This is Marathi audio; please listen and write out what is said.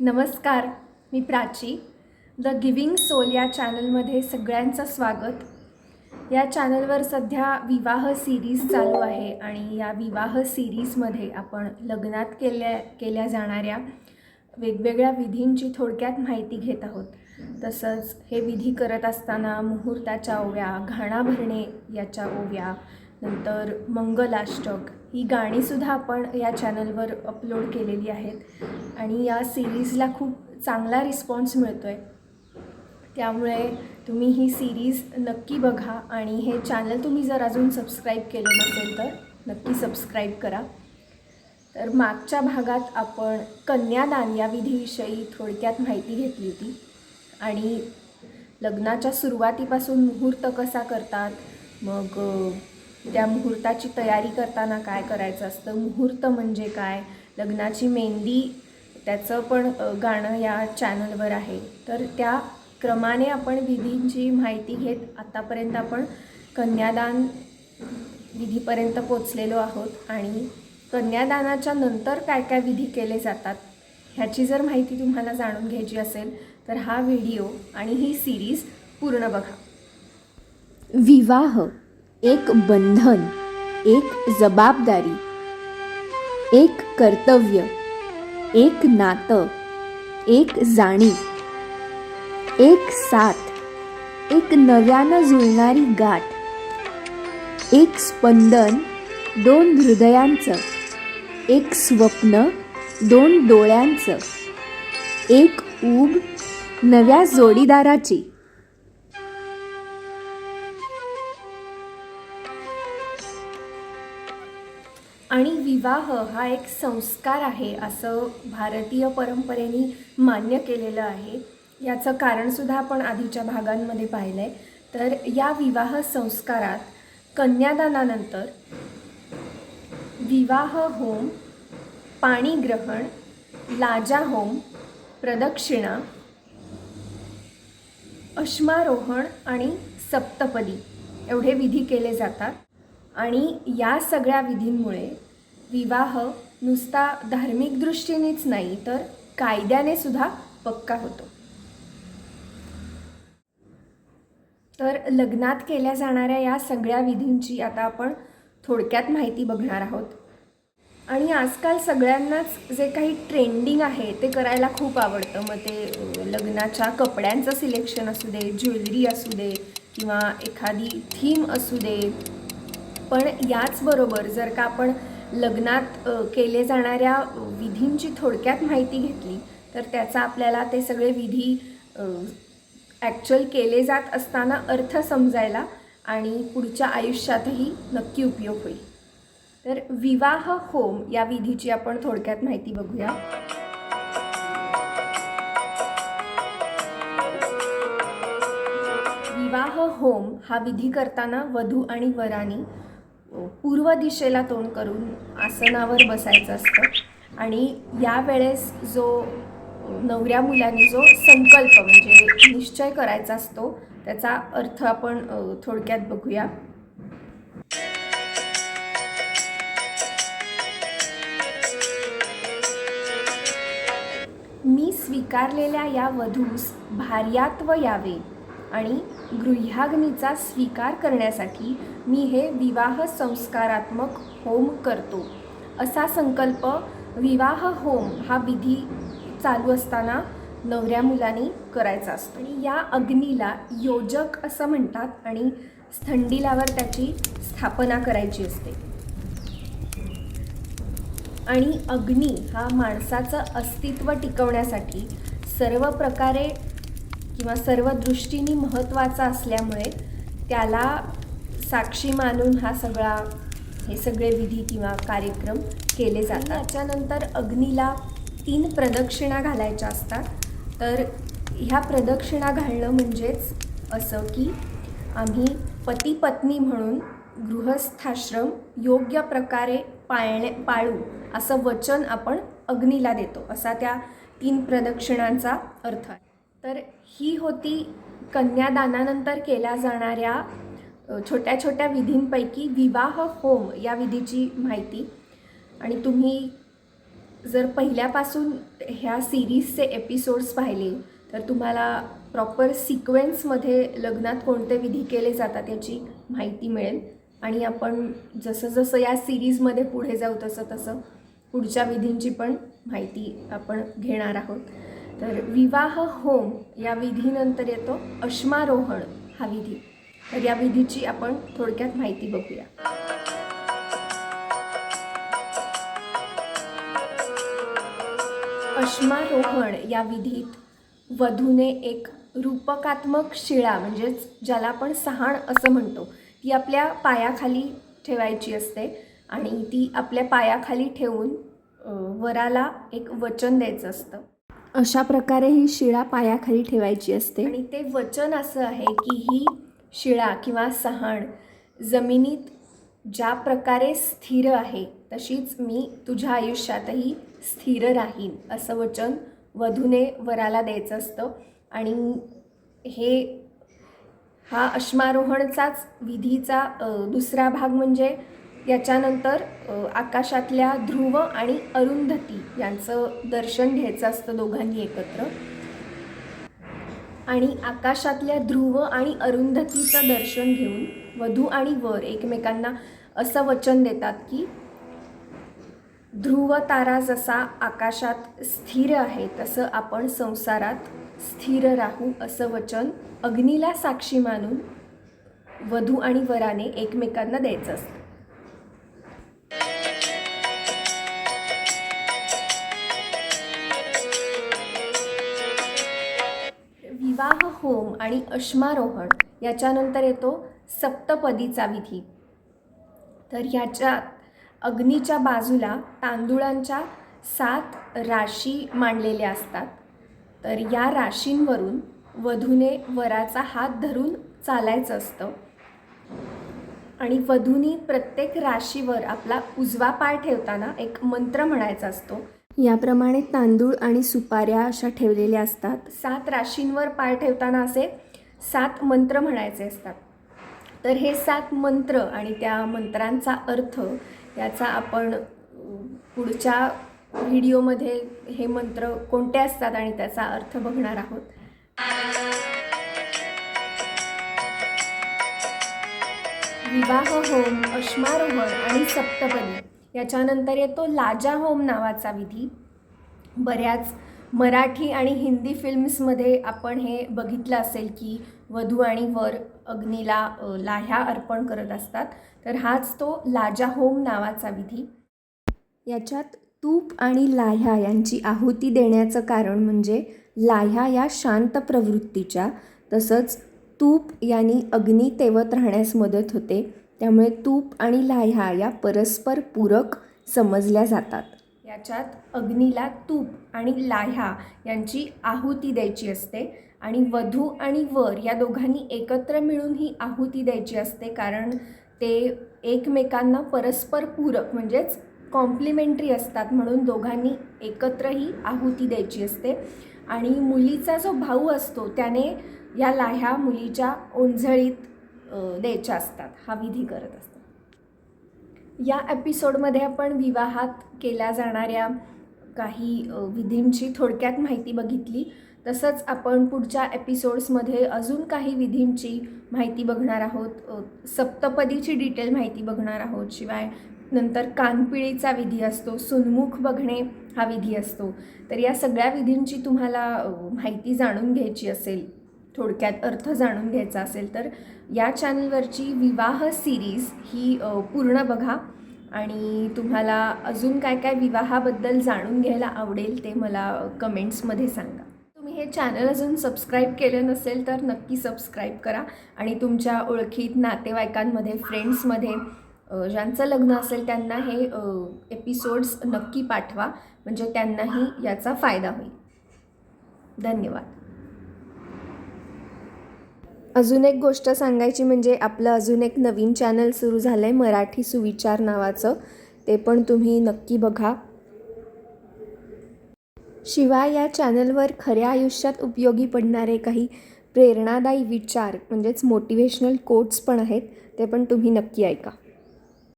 नमस्कार मी प्राची. द गिविंग सोल या चॅनलमध्ये सगळ्यांचं स्वागत. या चॅनलवर सध्या विवाह सिरीज चालू आहे आणि या विवाह सिरीजमध्ये आपण लग्नात केल्या केल्या जाणाऱ्या वेगवेगळ्या विधींची थोडक्यात माहिती घेत आहोत. तसंच हे विधी करत असताना मुहूर्ताच्या ओव्या घाणा भरणे याच्या ओव्या नंतर मंगलाष्टक ही गाणीसुद्धा आपण या चॅनलवर अपलोड केलेली आहेत आणि या सिरीजला खूप चांगला रिस्पॉन्स मिळतो आहे त्यामुळे तुम्ही ही सिरीज नक्की बघा आणि हे चॅनल तुम्ही जर अजून सबस्क्राईब केलं नसेल तर नक्की सबस्क्राईब करा. तर मागच्या भागात आपण कन्यादान या विधीविषयी थोडक्यात माहिती घेतली होती आणि लग्नाच्या सुरुवातीपासून मुहूर्त कसा करतात मग त्या मुहूर्ताची तयारी करताना काय करायचं असतं? मुहूर्त म्हणजे काय? लग्नाची मेहंदी त्याचं पण गाणं या चॅनलवर आहे. तर त्या क्रमाने आपण विधींची माहिती घेत आत्तापर्यंत आपण कन्यादान विधीपर्यंत पोचलेलो आहोत. आणि कन्यादानाच्या नंतर काय काय विधी केले जातात ह्याची जर माहिती तुम्हाला जाणून घ्यायची असेल तर हा व्हिडिओ आणि ही सिरीज पूर्ण बघा. विवाह एक बंधन एक जबाबदारी एक कर्तव्य एक नातं एक जाणीव एक साथ एक नव्यानं जुळणारी गाठ एक स्पंदन दोन हृदयांचं एक स्वप्न दोन डोळ्यांचं एक ऊब नव्या जोडीदाराची. आणि विवाह हा एक संस्कार आहे असं भारतीय परंपरेने मान्य केलेलं आहे. याचं कारणसुद्धा आपण आधीच्या भागांमध्ये पाहिलं आहे तर या विवाह संस्कारात कन्यादानानंतर विवाह होम पाणीग्रहण लाजा होम प्रदक्षिणा अश्मारोहण आणि सप्तपदी एवढे विधी केले जातात. आणि या सगळ्या विधींमुळे विवाह नुसता धार्मिक दृष्टीनेच नाही तर कायद्याने सुद्धा पक्का होतो. तर लग्नात केल्या जाणाऱ्या या सगळ्या विधींची आता आपण थोडक्यात माहिती बघणार आहोत. आणि आजकाल सगळ्यांनाच जे काही ट्रेंडिंग आहे ते करायला खूप आवडतं. मग ते लग्नाच्या कपड्यांचं सिलेक्शन असू दे ज्वेलरी असू दे किंवा एखादी थीम असू दे. पण याचबरोबर जर का आपण लग्नात केले जाणाऱ्या विधींची थोडक्यात माहिती घेतली तर त्याचा आपल्याला ते सगळे विधी ॲक्च्युअल केले जात असताना अर्थ समजायला आणि पुढच्या आयुष्यातही नक्की उपयोग होईल. तर विवाह होम या विधीची आपण थोडक्यात माहिती बघूया. विवाह होम हा विधी करताना वधू आणि वरानी पूर्व दिशेला तोंड करून आसनावर बसायचं असतं. आणि यावेळेस जो नवऱ्या मुलांनी जो संकल्प म्हणजे निश्चय करायचा असतो त्याचा अर्थ आपण थोडक्यात बघूया. मी स्वीकारलेल्या या वधूस भार्यात्व यावे आणि गृह्याग्नीचा स्वीकार करण्यासाठी मी हे विवाह संस्कारात्मक होम करतो. असा संकल्प विवाह होम हा विधी चालू असताना नवऱ्या मुलांनी करायचा असतो. आणि या अग्नीला योजक असं म्हणतात आणि स्थंडिलावर त्याची स्थापना करायची असते. आणि अग्नी हा माणसाचं अस्तित्व टिकवण्यासाठी सर्व प्रकारे किंवा सर्व दृष्टीने महत्त्वाचा असल्यामुळे त्याला साक्षी मानून हा सगळा हे सगळे विधी किंवा कार्यक्रम केले जातात. त्याच्यानंतर अग्नीला तीन प्रदक्षिणा घालायच्या असतात. तर ह्या प्रदक्षिणा घालणं म्हणजेच असं की आम्ही पती पत्नी म्हणून गृहस्थाश्रम योग्य प्रकारे पाळणे पाळू असं वचन आपण अग्नीला देतो. असा त्या तीन प्रदक्षिणांचा अर्थ आहे. तर ही होती कन्यादानानंतर केल्या जाणाऱ्या छोट्या छोट्या विधींपैकी विवाह होम या विधीची माहिती. आणि तुम्ही जर पहिल्यापासून ह्या सिरीजचे एपिसोड्स पाहिले तर तुम्हाला प्रॉपर सिक्वेन्समध्ये लग्नात कोणते विधी केले जातात याची माहिती मिळेल. आणि आपण जसं जसं या सिरीजमध्ये पुढे जाऊ तसं तसं पुढच्या विधींची पण माहिती आपण घेणार आहोत. तर विवाह होम या विधीनंतर येतो अश्मारोहण हा विधी. तर या विधीची आपण थोडक्यात माहिती बघूया. अश्मारोहण या विधीत वधूने एक रूपकात्मक शिळा म्हणजेच ज्याला आपण सहाण असं म्हणतो ती आपल्या पायाखाली ठेवायची असते आणि ती आपल्या पायाखाली ठेवून वराला एक वचन द्यायचं असतं. अशा प्रकारे ही शिळा पायाखाली ठेवायची असते. आणि ते वचन असं आहे की ही शिळा किंवा सहाण जमिनीत ज्या प्रकारे स्थिर आहे तशीच मी तुझ्या आयुष्यातही स्थिर राहीन असं वचन वधूने वराला द्यायचं असतं. आणि हे हा अश्मारोहणचाच विधीचा दुसरा भाग म्हणजे याच्यानंतर आकाशातल्या ध्रुव आणि अरुंधती यांचं दर्शन घ्यायचं असतं दोघांनी एकत्र. आणि आकाशातल्या ध्रुव आणि अरुंधतीचं दर्शन घेऊन वधू आणि वर एकमेकांना असं वचन देतात की ध्रुव तारा जसा आकाशात स्थिर आहे तसं आपण संसारात स्थिर राहू असं वचन अग्नीला साक्षी मानून वधू आणि वराने एकमेकांना द्यायचं असतं. होम आणि अश्मारोहण याच्यानंतर येतो सप्तपदीचा विधी. तर ह्याच्यात अग्नीच्या बाजूला तांदुळांच्या सात राशी मांडलेल्या असतात. तर या राशींवरून वधूने वराचा हात धरून चालायचं असतं. आणि वधूनी प्रत्येक राशीवर आपला उजवा पाय ठेवताना एक मंत्र म्हणायचा असतो. याप्रमाणे तांदूळ आणि सुपाऱ्या अशा ठेवलेल्या असतात. सात राशींवर पाय ठेवताना असे सात मंत्र म्हणायचे असतात. तर हे सात मंत्र आणि त्या मंत्रांचा अर्थ याचा आपण पुढच्या व्हिडिओमध्ये हे मंत्र कोणते असतात आणि त्याचा अर्थ बघणार आहोत. विवाह होम अश्मारोहण आणि सप्तपदी. याच्यानंतर येतो लाजा होम नावाचा विधी. बऱ्याच मराठी आणि हिंदी फिल्म्समध्ये आपण हे बघितलं असेल की वधू आणि वर अग्नीला लाह्या अर्पण करत असतात. तर हाच तो लाजा होम नावाचा विधी. याच्यात तूप आणि लाह्या यांची आहुती देण्याचं कारण म्हणजे लाह्या या शांत प्रवृत्तीच्या तसंच तूप यांनी अग्नी तेवत राहण्यास मदत होते. त्यामुळे तूप आणि लाह्या या परस्पर पूरक समजल्या जातात. याच्यात अग्नीला तूप आणि लाह्या यांची आहुती द्यायची असते आणि वधू आणि वर या दोघांनी एकत्र मिळून ही आहुती द्यायची असते कारण ते एकमेकांना परस्पर पूरक म्हणजेच कॉम्प्लिमेंटरी असतात म्हणून दोघांनी एकत्र ही आहुती द्यायची असते. आणि मुलीचा जो भाऊ असतो त्याने या लाह्या मुलीच्या ओंझळीत द्यायच्या असतात हा विधी करत असतात. या एपिसोडमध्ये आपण विवाहात केल्या जाणाऱ्या काही विधींची थोडक्यात माहिती बघितली. तसंच आपण पुढच्या एपिसोड्समध्ये अजून काही विधींची माहिती बघणार आहोत. सप्तपदीची डिटेल माहिती बघणार आहोत. शिवाय नंतर कानपिळीचा विधी असतो सुनमुख बघणे हा विधी असतो. तर या सगळ्या विधींची तुम्हाला माहिती जाणून घ्यायची असेल थोडक्यात अर्थ जाणून घ्यायचा असेल तर या चॅनलवरची विवाह सिरीज ही पूर्ण बघा. आणि तुम्हाला अजून काय काय विवाहाबद्दल जाणून घ्यायला आवडेल ते मला कमेंट्समध्ये सांगा. तुम्ही हे चॅनल अजून सबस्क्राईब केलं नसेल तर नक्की सबस्क्राईब करा. आणि तुमच्या ओळखीत नातेवाईकांमध्ये फ्रेंड्समध्ये ज्यांचं लग्न असेल त्यांना हे एपिसोड्स नक्की पाठवा. म्हणजे त्यांनाही याचा फायदा होईल. धन्यवाद. अजून एक गोष्ट सांगायची म्हणजे आपलं अजून एक नवीन चॅनल सुरू झालं आहे मराठी सुविचार नावाचं. ते पण तुम्ही नक्की बघा. शिवाय या चॅनलवर खऱ्या आयुष्यात उपयोगी पडणारे काही प्रेरणादायी विचार म्हणजेच मोटिवेशनल कोट्स पण आहेत ते पण तुम्ही नक्की ऐका.